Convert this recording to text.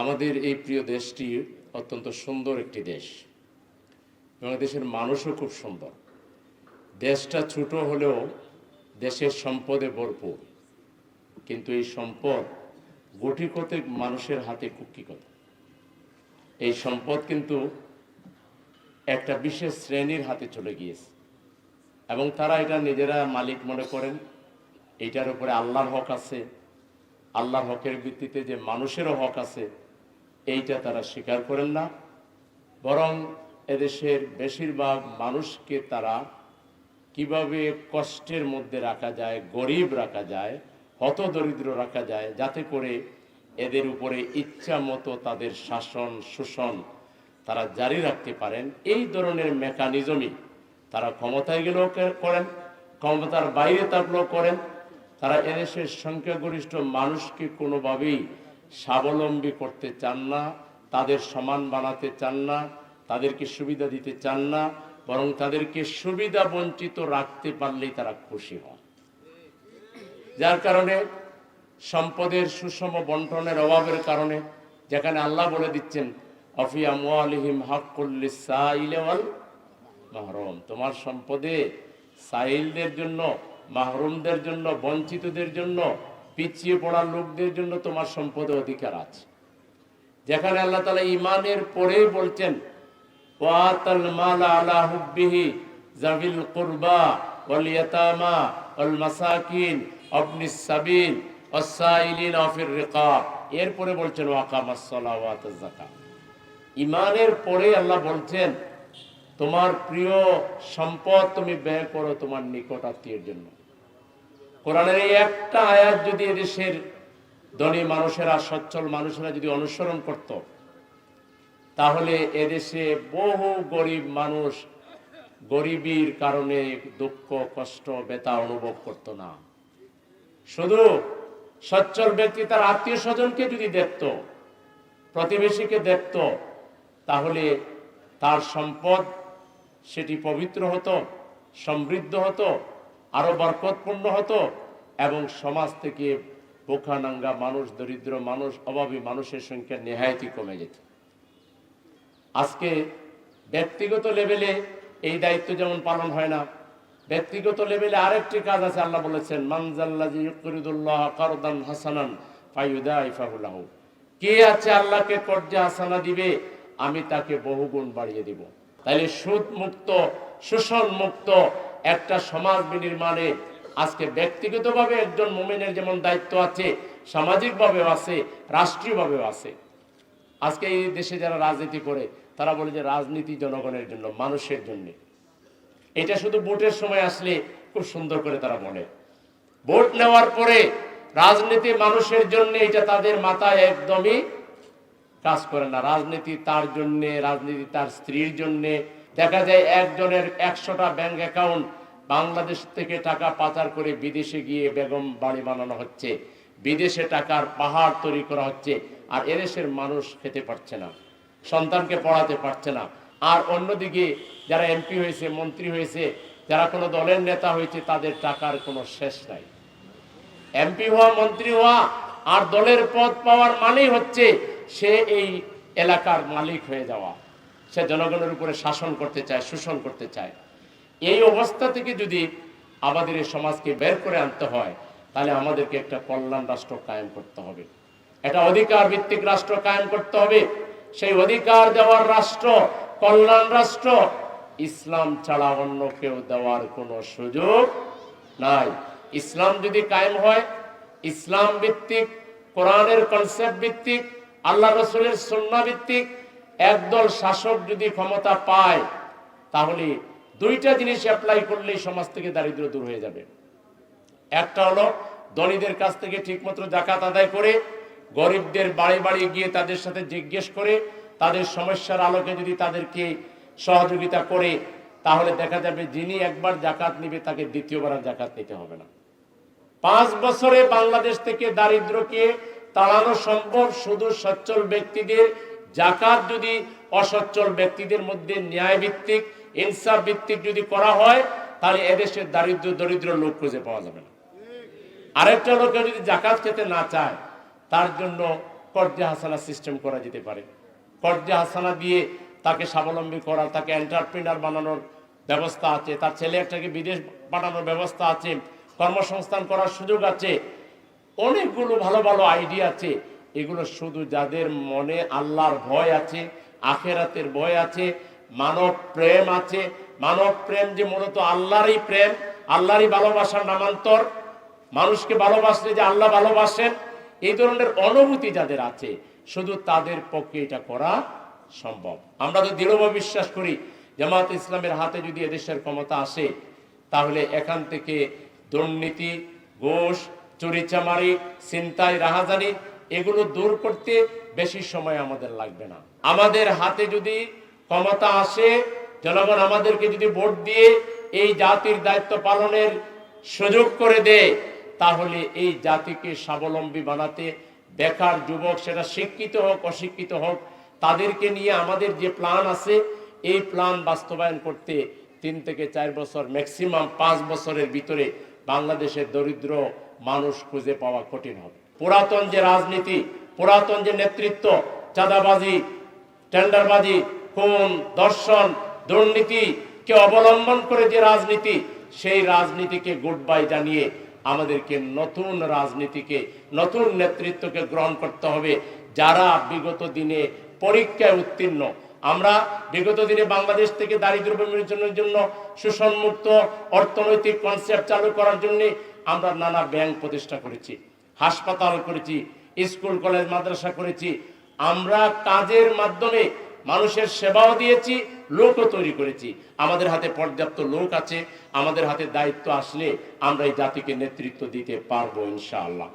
আমাদের এই প্রিয় দেশটি অত্যন্ত সুন্দর একটি দেশ। এবং দেশের মানুষও খুব সুন্দর। দেশটা ছোট হলেও দেশের সম্পদে ভরপুর। কিন্তু এই সম্পদ গুটি কতেক মানুষের হাতে কুক্ষিগত। এই সম্পদ কিন্তু একটা বিশেষ শ্রেণির হাতে চলে গিয়েছে। এবং তারা এটা নিজেরা মালিক মনে করেন। এটার উপরে আল্লাহর হক আছে। আল্লাহর হকের ভিত্তিতে যে মানুষেরও হক আছে এইটা তারা স্বীকার করেন না। বরং এদেশের বেশিরভাগ মানুষকে তারা কীভাবে কষ্টের মধ্যে রাখা যায়, গরিব রাখা যায়, হতদরিদ্র রাখা যায়, যাতে করে এদের উপরে ইচ্ছা মতো তাদের শাসন, শোষণ তারা জারি রাখতে পারেন। এই ধরনের মেকানিজমই তারা ক্ষমতায় গেলেও করেন, ক্ষমতার বাইরে থাকলেও করেন। তারা এদেশের সংখ্যাগরিষ্ঠ মানুষকে কোনোভাবেই স্বাবলম্বী করতে চান না, তাদের সমান বানাতে চান না, তাদেরকে সুবিধা দিতে চান না, বরং তাদেরকে সুবিধা বঞ্চিত রাখতে পারলেই তারা খুশি হন। যার কারণে সম্পদের সুষম বন্টনের অভাবের কারণে যেখানে আল্লাহ বলে দিচ্ছেন অফিয়া মাহরুম। তোমার সম্পদে সাইলদের জন্য, মাহরুমদের জন্য, বঞ্চিতদের জন্য পিছিয়ে পড়া লোকদের জন্য তোমার সম্পদে অধিকার আছে। যেখানে আল্লাহ তালা ইমানের পরেই বলছেন জাবিল এরপরে বলছেন ইমানের পরে আল্লাহ বলছেন, তোমার প্রিয় সম্পদ তুমি ব্যয় করো তোমার নিকট আত্মীয়ের জন্য। কোরআনের এই একটা আয়াত যদি এদেশের ধনী মানুষেরা, সচ্ছল মানুষেরা যদি অনুসরণ করত, তাহলে এদেশে বহু গরিব মানুষ গরিবীর কারণে দুঃখ, কষ্ট বেতা অনুভব করত না। শুধু সচ্ছল ব্যক্তি তার আত্মীয় স্বজনকে যদি দেখত, প্রতিবেশীকে দেখত, তাহলে তার সম্পদ সেটি পবিত্র হতো, সমৃদ্ধ হতো আরও বরকতপূর্ণ হতো এবং সমাজ থেকে বোখানাঙ্গা মানুষ, দরিদ্র মানুষ, অভাবী মানুষের সংখ্যা নেহায়তি কমে যেত। আজকে ব্যক্তিগত লেভেলে এই দায়িত্ব যেমন পালন হয় না, ব্যক্তিগত লেভেলে আরেকটি কাজ আছে, আল্লাহ বলেছেন মানজাল্লাহ কারদান হাসানান কে আছে আল্লাহকে কর্জে হাসানা দিবে? আমি তাকে বহুগুণ বাড়িয়ে দিব। তাইলে সুদ মুক্ত শোষণ মুক্ত একটা সমাজ বিনির্মাণে আজকে ব্যক্তিগতভাবে একজন মোমেনের যেমন দায়িত্ব আছে, সামাজিকভাবেও আছে, রাষ্ট্রীয়ভাবেও আছে। আজকে এই দেশে যারা রাজনীতি করে, তারা বলে যে রাজনীতি জনগণের জন্য, মানুষের জন্য। এটা শুধু ভোটের সময় আসলে খুব সুন্দর করে তারা বলে। ভোট নেওয়ার পরে রাজনীতি মানুষের জন্য এটা তাদের মাথায় একদমই কাজ করে না। রাজনীতি তার জন্য, রাজনীতি তার স্ত্রীর জন্য দেখা যায় একজনের একশোটা ব্যাংক অ্যাকাউন্ট বাংলাদেশ থেকে টাকা পাচার করে বিদেশে গিয়ে বেগম বাড়ি বানানো হচ্ছে। বিদেশে টাকার পাহাড় তৈরি করা হচ্ছে আর এদেশের মানুষ খেতে পারছে না, সন্তানকে পড়াতে পারছে না। আর অন্যদিকে যারা এমপি হয়েছে, মন্ত্রী হয়েছে, যারা কোনো দলের নেতা হয়েছে, তাদের টাকার কোনো শেষ নাই। এমপি হওয়া, মন্ত্রী হওয়া আর দলের পদ পাওয়ার মানেই হচ্ছে সে এই এলাকার মালিক হয়ে যাওয়া। সে জনগণের উপরে শাসন করতে চায়, শোষণ করতে চায়। এই অবস্থা থেকে যদি আমাদের এই সমাজকে বের করে আনতে হয়, তাহলে আমাদেরকে একটা কল্যাণ রাষ্ট্র কায়েম করতে হবে। একটা অধিকার ভিত্তিক রাষ্ট্র কায়েম করতে হবে। সেই অধিকার দেওয়ার রাষ্ট্র, কল্যাণ রাষ্ট্র, ইসলাম ছাড়া অন্য কেউ দেওয়ার কোনো সুযোগ নাই। ইসলাম যদি কায়েম হয়, ইসলাম ভিত্তিক, কোরআনের কনসেপ্ট ভিত্তিক, আল্লাহ রসুলের সন্না ভিত্তিক একদল শাসক যদি ক্ষমতা পায়, তাহলে দুইটা জিনিস অ্যাপ্লাই করলেই সমাজ থেকে দারিদ্র দূর হয়ে যাবে। একটা হলো ধনীদের কাছ থেকে ঠিকমতো জাকাত আদায় করে, গরিবদের বাড়ি বাড়ি গিয়ে তাদের সাথে জিজ্ঞেস করে, তাদের সমস্যার আলোকে যদি তাদেরকে সহযোগিতা করে, তাহলে দেখা যাবে যিনি একবার জাকাত নিবে, তাকে দ্বিতীয়বার আর জাকাত নিতে হবে না। পাঁচ বছরে বাংলাদেশ থেকে দারিদ্রকে তাড়ানো সম্ভব শুধু সচ্ছল ব্যক্তিদের জাকাত যদি অসচ্ছল ব্যক্তিদের মধ্যে ন্যায় ভিত্তিক ইনসাফ ভিত্তিক যদি করা হয়, তাহলে এদেশের দারিদ্র দরিদ্র লোক খুঁজে পাওয়া যাবে না। আরেকটা লোক যদি জাকাত খেতে না চায়, তার জন্য কর্জে হাসানা সিস্টেম করা যেতে পারে। কর্জে হাসানা দিয়ে তাকে স্বাবলম্বী করা তাকে এন্টারপ্রিনার বানানোর ব্যবস্থা আছে, তার ছেলে একটাকে বিদেশ পাঠানোর ব্যবস্থা আছে, কর্মসংস্থান করার সুযোগ আছে, অনেকগুলো ভালো ভালো আইডিয়া আছে। এগুলো শুধু যাদের মনে আল্লাহর ভয় আছে, আখেরাতের ভয় আছে, মানব প্রেম আছে, মানব প্রেম যে মূলত আল্লাহরই প্রেম, আল্লাহরই ভালোবাসার নামান্তর, মানুষকে ভালোবাসলে যে আল্লাহ ভালোবাসেন, এই ধরনের অনুভূতি যাদের আছে, শুধু তাদের পক্ষে এটা করা সম্ভব। আমরা তো দৃঢ়ভাবে বিশ্বাস করি, জামাত ইসলামের হাতে যদি এদেশের ক্ষমতা আসে, তাহলে এখান থেকে দুর্নীতি, ঘোষ, চুরিচামারি, ছিনতাই, রাহাজানি এগুলো দূর করতে বেশি সময় আমাদের লাগবে না। আমাদের হাতে যদি ক্ষমতা আসে, জনগণ আমাদেরকে যদি ভোট দিয়ে এই জাতির দায়িত্ব পালনের সুযোগ করে দেয়, তাহলে এই জাতিকে স্বাবলম্বী বানাতে বেকার যুবক, সেটা শিক্ষিত হোক, অশিক্ষিত হোক, তাদেরকে নিয়ে আমাদের যে প্ল্যান আছে, এই প্ল্যান বাস্তবায়ন করতে তিন থেকে চার বছর, ম্যাক্সিমাম পাঁচ বছরের ভিতরে বাংলাদেশের দরিদ্র মানুষ খুঁজে পাওয়া কঠিন হবে। পুরাতন যে রাজনীতি, পুরাতন যে নেতৃত্ব, চাঁদাবাজি, টেন্ডারবাজি, খুন দর্শন দুর্নীতিকে অবলম্বন করে যে রাজনীতি, সেই রাজনীতিকে গুড বাই জানিয়ে আমাদেরকে নতুন রাজনীতিকে, নতুন নেতৃত্বকে গ্রহণ করতে হবে। যারা বিগত দিনে পরীক্ষায় উত্তীর্ণ, আমরা বিগত দিনে বাংলাদেশ থেকে দারিদ্র বিমোচনের জন্য শোষণমুক্ত অর্থনৈতিক কনসেপ্ট চালু করার জন্য আমরা নানা ব্যাংক প্রতিষ্ঠা করেছি। হাসপাতাল করেছি, স্কুল, কলেজ, মাদ্রাসা করেছি। আমরা কাজের মাধ্যমে মানুষের সেবাও দিয়েছি, লোকও তৈরি করেছি। আমাদের হাতে পর্যাপ্ত লোক আছে, আমাদের হাতে দায়িত্ব আসলে আমরা এই জাতিকে নেতৃত্ব দিতে পারব ইনশাআল্লাহ।